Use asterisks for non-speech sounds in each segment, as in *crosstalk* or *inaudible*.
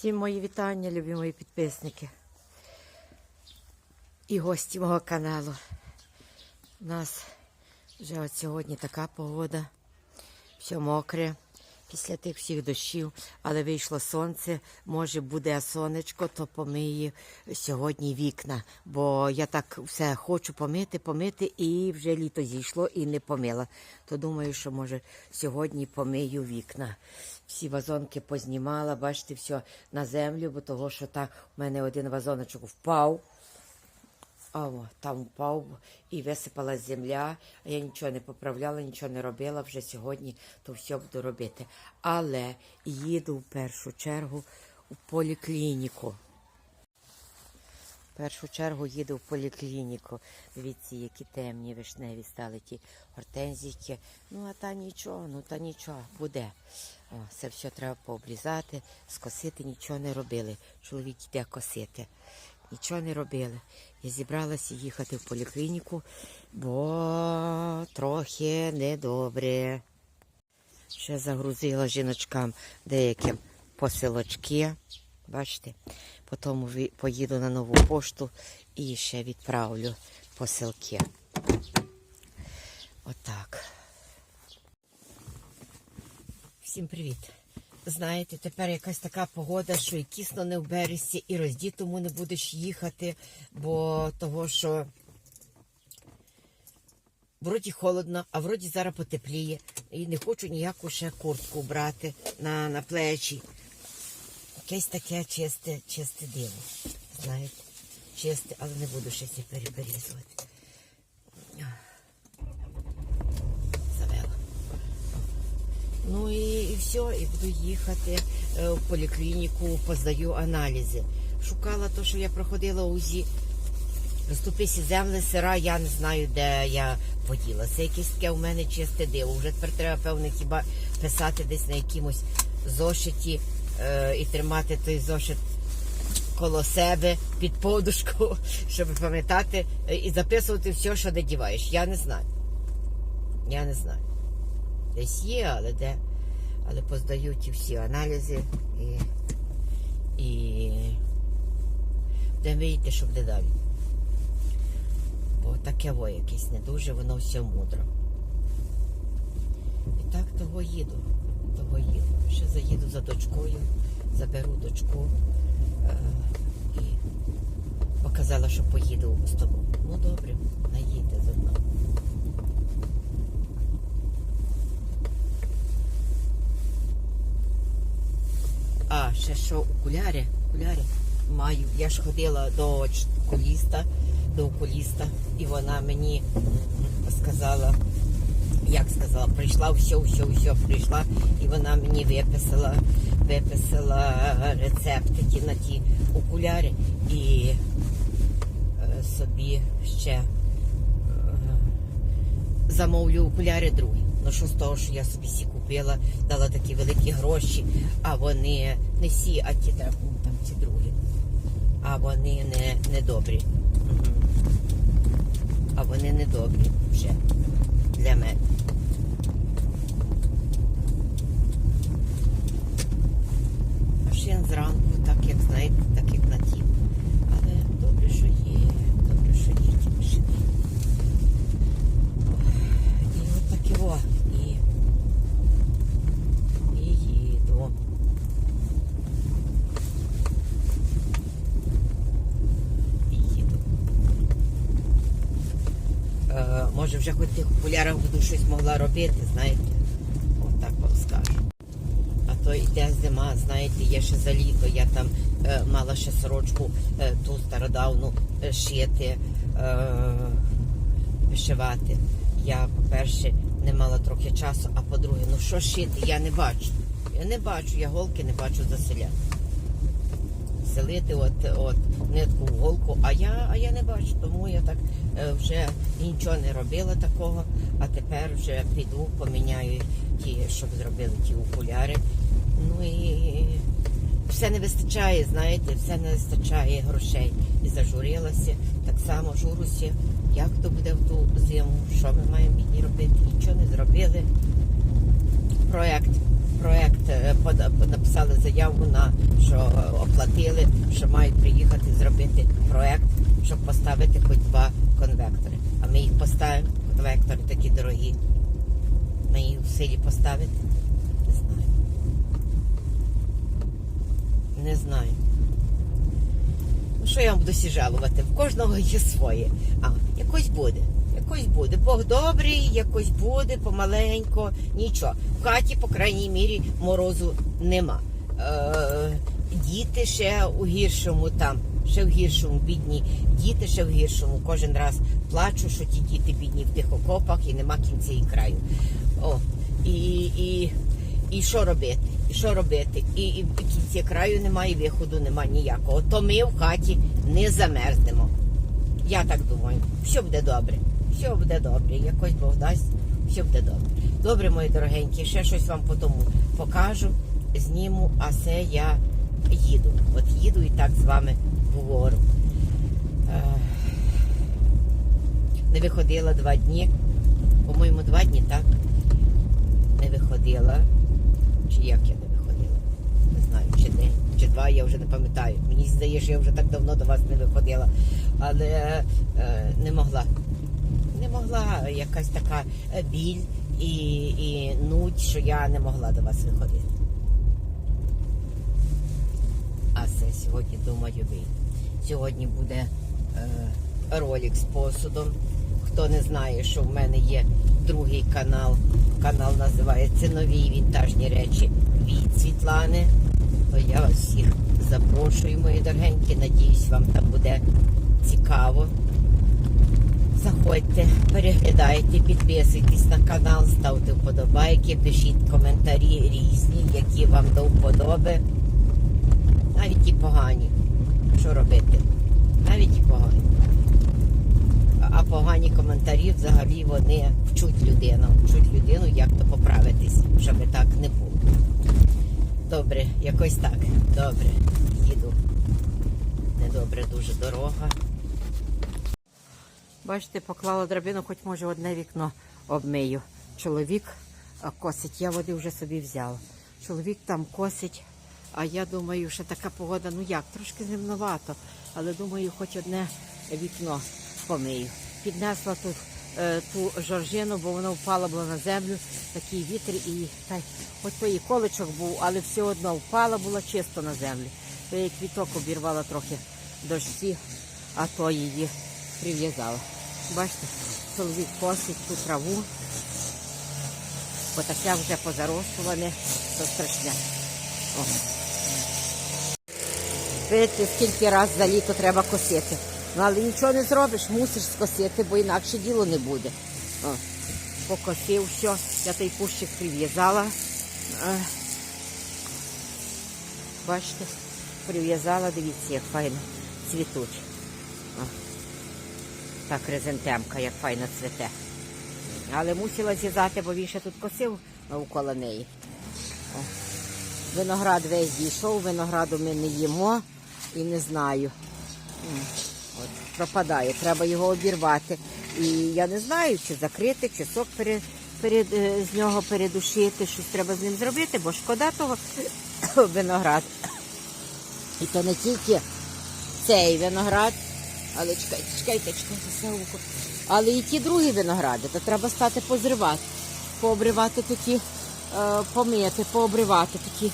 Всім мої вітання, любі мої підписники і гості мого каналу. У нас вже от сьогодні така погода, все мокре, після тих всіх дощів, але вийшло сонце, може буде сонечко, то помиє сьогодні вікна. Бо я так все хочу помити, помити, і вже літо зійшло і не помила. То думаю, що може сьогодні помию вікна. Всі вазонки познімала, бачите, все на землю, бо того, що так у мене один вазоночок впав. О, там впав і висипалась земля, а я нічого не поправляла, нічого не робила. Вже сьогодні то все буду робити. Але їду в першу чергу у поліклініку. В першу чергу їду в поліклініку. Дивіться, які темні вишневі стали ті гортензійки. Ну, а та нічого, ну та нічого, буде. О, це все треба пообрізати, скосити, нічого не робили. Чоловік йде косити. Нічого не робили. Я зібралася їхати в поліклініку, бо трохи недобре. Ще загрузила жіночкам деяким посилочки. Бачите? Потім поїду на нову пошту і ще відправлю посилки. Отак. Всім привіт. Знаєте, тепер якась така погода, що і кісно не в березі, і роздітому не будеш їхати, бо того, що вроді холодно, а вроді зараз потепліє. І не хочу ніяку ще куртку брати на, на плечі. Якесь таке чисте, чисте диво. Знаєте, чисте, але не буду ще ці переберізувати. Ну і, і все, і буду їхати е, в поліклініку, поздаю аналізи. Шукала то, що я проходила УЗІ. Розступися земли, сира, я не знаю, де я поділа. Це якесь таке у мене чисте диво. Вже тепер треба, певно, хіба писати десь на якомусь зошиті е, і тримати той зошит коло себе під подушку, *laughs* щоб пам'ятати е, і записувати все, що де діваєш. Я не знаю. Я не знаю. Десь є, але де. Але поздають і всі аналізи і. І. Де вийти, щоб де далі. Бо таке во якесь не дуже, воно все мудро. І так того їду. Того їду. Ще заїду за дочкою, заберу дочку е, і показала, що поїду з тобою. Ну добре, наїдьте заодно. Ще що окуляри, окуляри маю. Я ж ходила до окуліста, до окуліста, і вона мені сказала, як сказала, прийшла, все, все, все прийшла, і вона мені виписала, виписала рецепти ті на ті окуляри і е, собі ще е, замовлю окуляри другі. Ну що з того, що я собі всі купила, дала такі великі гроші, а вони не всі, а ті ну, там ці другі. А вони не, не добрі. А вони не добрі вже для мене. Машин зранку, так як знаєте, так як на ті. Але добре, що є, добре, що є ті машини. І от таке о. І, і їду. І їду. Е, може вже хоч в тих окулярах буду щось могла робити, знаєте. От так вам скажу. А то йде зима, знаєте, є ще за літо. Я там е, мала ще сорочку е, ту стародавну е, шити, е, вишивати. Я, по-перше, не мала трохи часу, а по-друге, ну що шити, я не бачу. Я не бачу, я голки не бачу за селя. Селити от, от нитку в голку, а я, а я не бачу, тому я так е, вже нічого не робила такого, а тепер вже піду, поміняю ті, щоб зробили ті окуляри. Ну і все не вистачає, знаєте, все не вистачає грошей. І зажурилася, так само журуся. Як то буде в ту зиму? Що ми маємо робити? Нічого не зробили. Проект, проект е, написали заяву на що е, оплатили, що мають приїхати зробити проект, щоб поставити хоч два конвектори. А ми їх поставимо. Конвектори такі дорогі. Ми їх в селі поставити. Не знаю. Не знаю. Ну, що я вам буду сі жалувати? В кожного є своє. А, якось буде. Якось буде. Бог добрий, якось буде, помаленько, нічого. В хаті, по крайній мірі, морозу нема. Е, діти ще у гіршому там, ще в гіршому, бідні. Діти ще в гіршому. Кожен раз плачу, що ті діти бідні в тих окопах і нема кінця і краю. О, і, і, і що робити? І що робити? І, і в кінці краю немає, виходу немає ніякого. То ми в хаті не замерзнемо. Я так думаю. Все буде добре. Все буде добре. Якось Бог дасть, все буде добре. Добре, мої дорогенькі, ще щось вам потім покажу, зніму, а це я їду. От їду і так з вами говорю. Е, Не виходила два дні. По-моєму, два дні, так? Не виходила. Чи як я не виходила? Не знаю, чи день, чи два, я вже не пам'ятаю. Мені здається, що я вже так давно до вас не виходила. Але е, не могла. Не могла якась така е, біль і, і нудь, що я не могла до вас виходити. А це сьогодні думаю вийде. Сьогодні буде е, ролик з посудом. Хто не знає, що в мене є другий канал. Канал називається Нові вінтажні речі від Світлани. То я вас всіх запрошую, мої дорогенькі. Надіюсь, вам там буде цікаво. Заходьте, переглядайте, підписуйтесь на канал, ставте вподобайки, пишіть коментарі різні, які вам до вподоби. Навіть і погані. Що робити? Навіть і погані. А погані коментарі взагалі вони вчуть людину, вчуть людину, як то поправитись, щоб так не було. Добре, якось так. Добре, їду. Недобре дуже дорога. Бачите, поклала драбину, хоч може одне вікно обмию. Чоловік косить, я води вже собі взяла. Чоловік там косить, а я думаю, що така погода, ну як, трошки зимновато, але думаю, хоч одне вікно помию. Піднесла тут е, ту жоржину, бо вона впала була на землю, такий вітер і та, хоч то і количок був, але все одно впала була чисто на землю. То я квіток обірвала трохи дощі, а то її прив'язала. Бачите, чоловік косить ту траву, бо таке вже позарощуване, то страшне. О. Видите, скільки раз за літо треба косити. Ну, але нічого не зробиш, мусиш скосити, бо інакше діло не буде. О. Покосив все, я той пущик прив'язала. Е. Бачите, прив'язала, дивіться, як файно цвітуть. Та хризантемка, як файно цвете. Але мусила з'їзати, бо він ще тут косив навколо неї. О. Виноград весь дійшов, винограду ми не їмо і не знаю. От, пропадає, треба його обірвати. І я не знаю, чи закрити, чи сок перед, перед, з нього передушити, щось треба з ним зробити, бо шкода того *coughs* виноград. І то не тільки цей виноград, але чекайте, чекайте, чекайте, Савуко. Але і ті другі виногради, то треба стати позривати, пообривати такі, е, помити, пообривати такі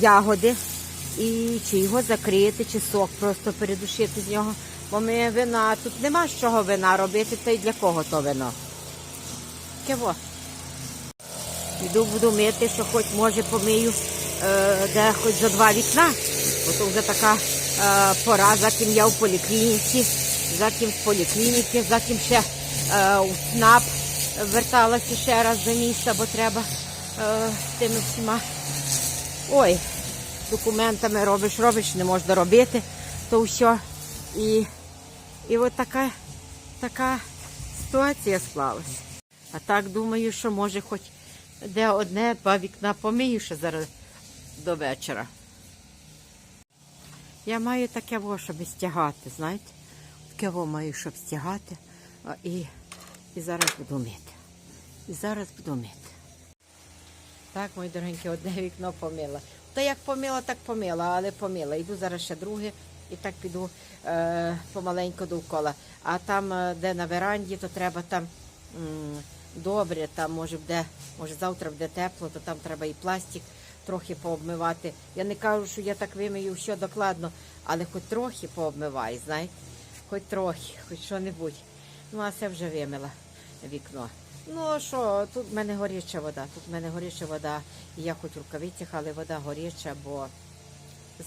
ягоди. І чи його закрити, чи сок просто передушити з нього. Бо ми вина, тут нема з чого вина робити, та й для кого то вино. Кево. Іду буду мити, що хоч може помию е, де хоч за два вікна, бо то вже така пора, заким я в поліклініці, заким з поліклініки, заким ще е, у СНАП верталася ще раз до міста, бо треба е, з тими всіма. Ой, документами робиш, робиш, не можна робити, то все. І, і от така, така ситуація склалась. А так думаю, що може хоч де одне, два вікна помию ще зараз до вечора. Я маю таке во, щоб стягати, знаєте? Таке во маю, щоб стягати. А, І, і зараз буду мити. І зараз буду мити. Так, мої дорогенькі, одне вікно помила. Та як помила, так помила, але помила. Йду зараз ще друге і так піду е, помаленьку довкола. А там, е, де на веранді, то треба там добре, там може буде, може завтра буде тепло, то там треба і пластик трохи пообмивати. Я не кажу, що я так вимию все докладно, але хоч трохи пообмивай, знаєте, хоч трохи, хоч що-небудь. Ну, а це вже вимила вікно. Ну що, тут в мене горяча вода, тут в мене горяча вода, і я хоч в рукавицях, але вода горяча, бо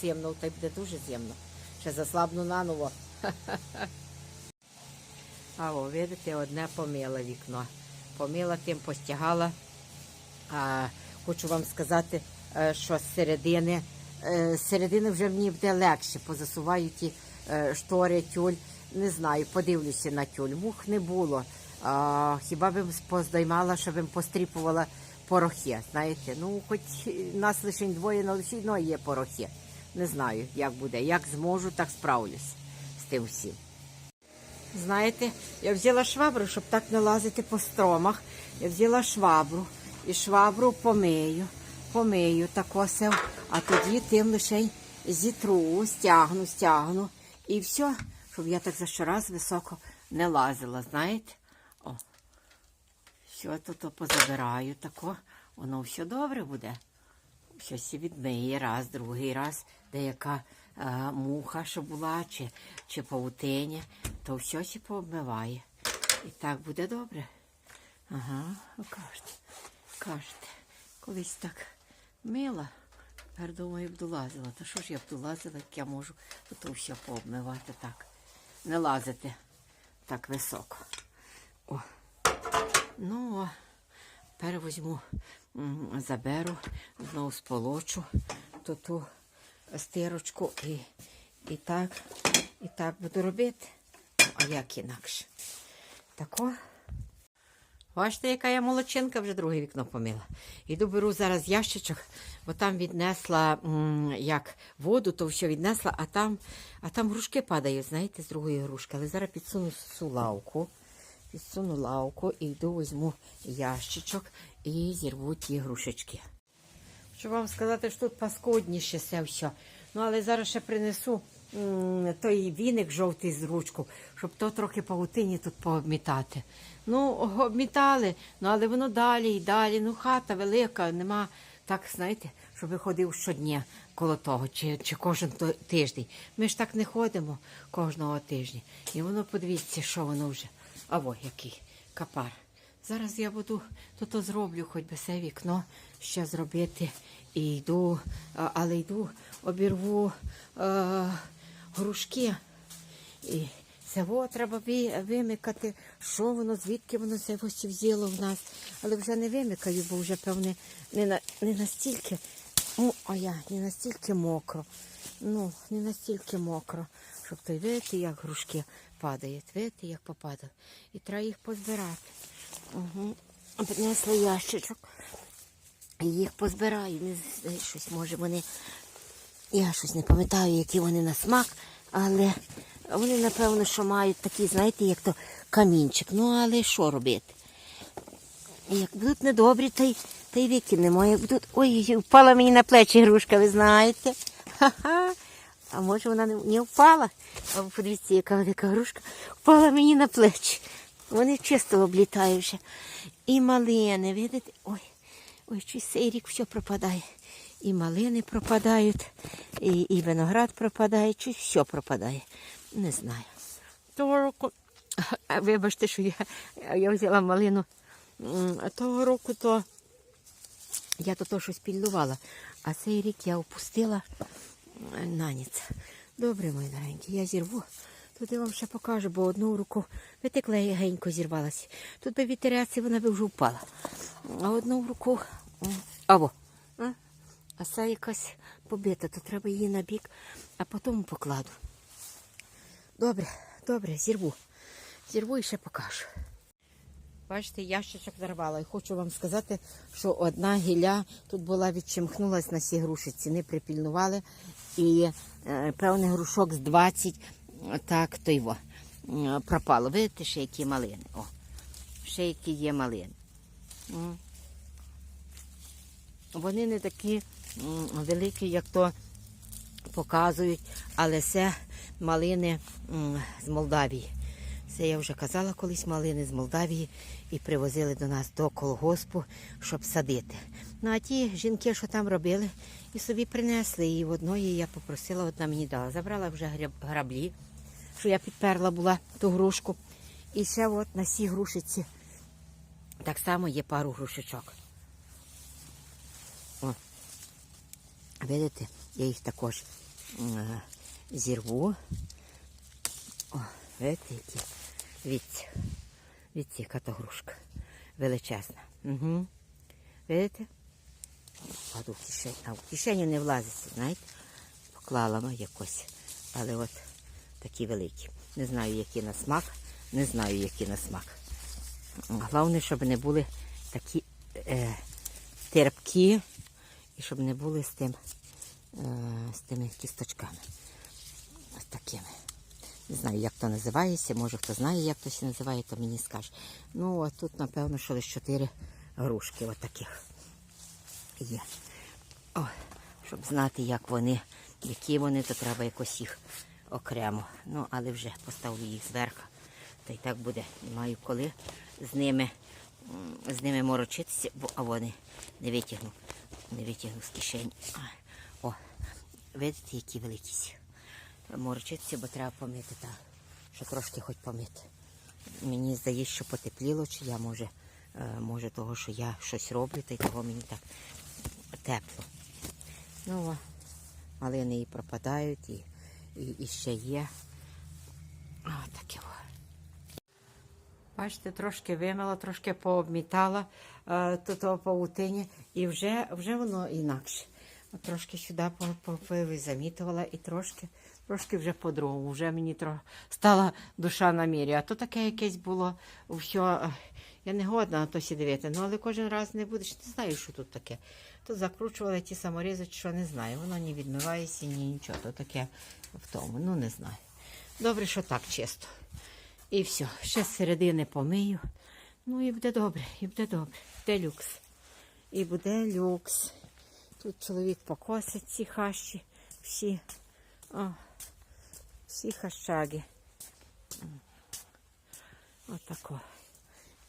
з'ємно, та й буде дуже з'ємно. Ще заслабну наново. *laughs* А о, видите, одне помила вікно. Помила, тим постягала. А, хочу вам сказати, що з середини, е, з середини вже мені буде легше. Позасуваю ті е, штори, тюль. Не знаю, подивлюся на тюль. Мух не було. А, хіба б поздаймала, щоб їм постріпувала порохи. Знаєте, ну хоч нас лише двоє, але все одно є порохи. Не знаю, як буде. Як зможу, так справлюсь з тим всім. Знаєте, я взяла швабру, щоб так не лазити по стромах. Я взяла швабру і швабру помию, помию так а тоді тим лише зітру, стягну, стягну. І все, щоб я так за щораз високо не лазила, знаєте? О, все тут позабираю тако, воно все добре буде. Щось відмиє раз, другий раз, деяка е, муха, що була, чи, чи павутиня, то все ще пообмиває. І так буде добре. Ага, кажете, кажете, колись так мила, тепер думаю, б долазила. Та що ж я б долазила, як я можу то все пообмивати так. Не лазити так високо. О. Ну, тепер візьму, заберу, знову сполочу ту ту стирочку і, і так, і так буду робити. Ну, А як інакше? Тако. Бачите, яка я молодчинка, вже друге вікно помила. Іду беру зараз ящичок, бо там віднесла як воду, то все віднесла, а там, а там грушки падають, знаєте, з другої грушки. Але зараз підсуну цю лавку, підсуну лавку і йду візьму ящичок і зірву ті грушечки. Хочу вам сказати, що тут паскудніше все все. Ну, але зараз ще принесу той віник жовтий з ручку, щоб то трохи павутині тут пообмітати. Ну, обмітали, ну але воно далі і далі. Ну, хата велика, нема так, знаєте, щоб я ходив щодня коло того, чи, чи кожен тиждень. Ми ж так не ходимо кожного тижня. І воно подивіться, що воно вже. А во, який капар. Зараз я буду то, то зроблю, хоч би це вікно ще зробити. І йду, але йду, обірву е, грушки. І цього треба вимикати, що воно, звідки воно це взяло в нас. Але вже не вимикаю, бо вже, певне, не, на, не настільки, ну, а я, не настільки мокро. Ну, не настільки мокро, щоб той видите, як грушки падають, видите, як попадали. І треба їх позбирати. Угу. Принесли ящичок. І їх позбираю. Не знаю, щось може вони. Я щось не пам'ятаю, які вони на смак, але вони, напевно, що мають такі, знаєте, як то камінчик. Ну, але що робити? Як будуть недобрі, та й, та й викинемо. Як будуть. Ой, впала мені на плечі грушка, ви знаєте. Ха-ха. А може вона не, впала? Подивіться, яка велика грушка впала мені на плечі. Вони чисто облітають вже. І малини, видите? Ой, ой, чи цей рік все пропадає. І малини пропадають, і, і виноград пропадає, чи все пропадає. Не знаю. Того року, вибачте, що я, я взяла малину. Того року то я то, то щось пільнувала, а цей рік я опустила на ніц. Добре, мої доренькі, я зірву. Тут я вам ще покажу, бо одну руку витекла генько зірвалася. Тут би вітерець, вона би вже впала. А одну руку. Або. А, це якась побита, то треба її на бік, а потім покладу. Добре, добре, зірву. Зірву і ще покажу. Бачите, ящичок зарвала. І хочу вам сказати, що одна гілля тут була відчимхнулась на всі грушиці. Не припільнували. І е, певний грушок з 20 так то його пропало. Видите, ще які малини. О, ще які є малини. Вони не такі великі, як то показують, але це малини з Молдавії. Це я вже казала колись малини з Молдавії і привозили до нас до колгоспу, щоб садити. Ну а ті жінки, що там робили, і собі принесли. І в одної я попросила, одна мені дала. Забрала вже граблі, що я підперла була ту грушку. І ще от на цій грушиці так само є пару грушечок. Видите, я їх також зірву. О, видите, які. Віці. Віці, яка то грушка. Величезна. Угу. Видите? Кладу в кишеню. А в кишеню не влазиться, знаєте? Поклала ми якось. Але от такі великі. Не знаю, які на смак. Не знаю, які на смак. Головне, щоб не були такі е, терпкі і щоб не були з тим, е, з тими кісточками. Ось такими. Не знаю, як то називається. Може, хто знає, як то ще називає, то мені скаже. Ну, а тут, напевно, що лише чотири грушки отаких є. О, щоб знати, як вони, які вони, то треба якось їх окремо. Ну, але вже поставлю їх зверху. Та й так буде. Не маю коли з ними, з ними морочитися, бо а вони не витягну. Не витягну з кишені. О, видите, які великі. ці. Морочитися, бо треба помити, так. Що трошки хоч помити. Мені здається, що потепліло, чи я може, е, може того, що я щось роблю, та й того мені так тепло. Ну, малини і пропадають, і, і, і ще є. О, таке. Бачите, трошки вимила, трошки пообмітала е, тут о і вже, вже воно інакше. Трошки сюди замітувала і трошки, трошки вже по-другому. Вже мені тро... стала душа на мірі. А то таке якесь було все. Я не годна на то сі дивити, ну але кожен раз не будеш, не знаю, що тут таке. Тут закручували ті саморізи, що не знаю. Воно не відмивається, ні нічого. То таке в тому, ну не знаю. Добре, що так чисто. І все, ще з середини помию. Ну і буде добре, і буде добре. Буде люкс. І буде люкс. Тут чоловік покосить ці хащі, всі. О, всі хащаги. Отако.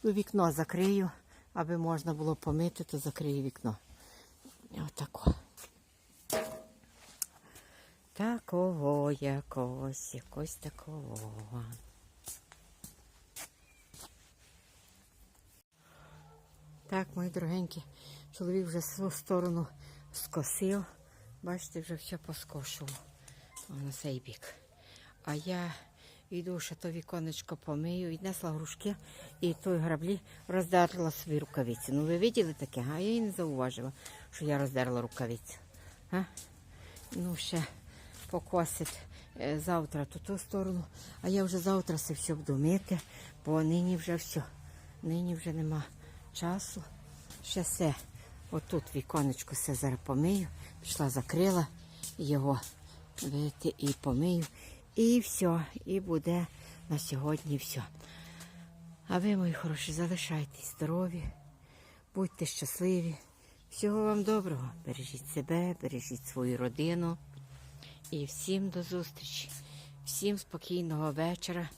Ну, вікно закрию, аби можна було помити, то закрию вікно. Отако. Такого якось, якось такого. Так, мої дорогенькі, чоловік вже свою сторону скосив. Бачите, вже все поскошував на цей бік. А я йду, ще то віконечко помию, віднесла грушки і той граблі роздерла свої рукавиці. Ну ви бачили таке? А я і не зауважила, що я роздерла рукавиці. А? Ну, ще покосить е, завтра ту ту сторону, а я вже завтра все буду мити, бо нині вже все. Нині вже нема часу. Ще все. Отут віконечко все зараз помию. Пішла, закрила його видите, і помию. І все. І буде на сьогодні все. А ви, мої хороші, залишайтесь здорові, будьте щасливі. Всього вам доброго. Бережіть себе, бережіть свою родину. І всім до зустрічі. Всім спокійного вечора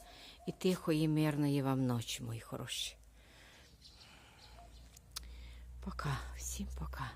і тихої, мирної вам ночі, мої хороші. Пока, всім пока.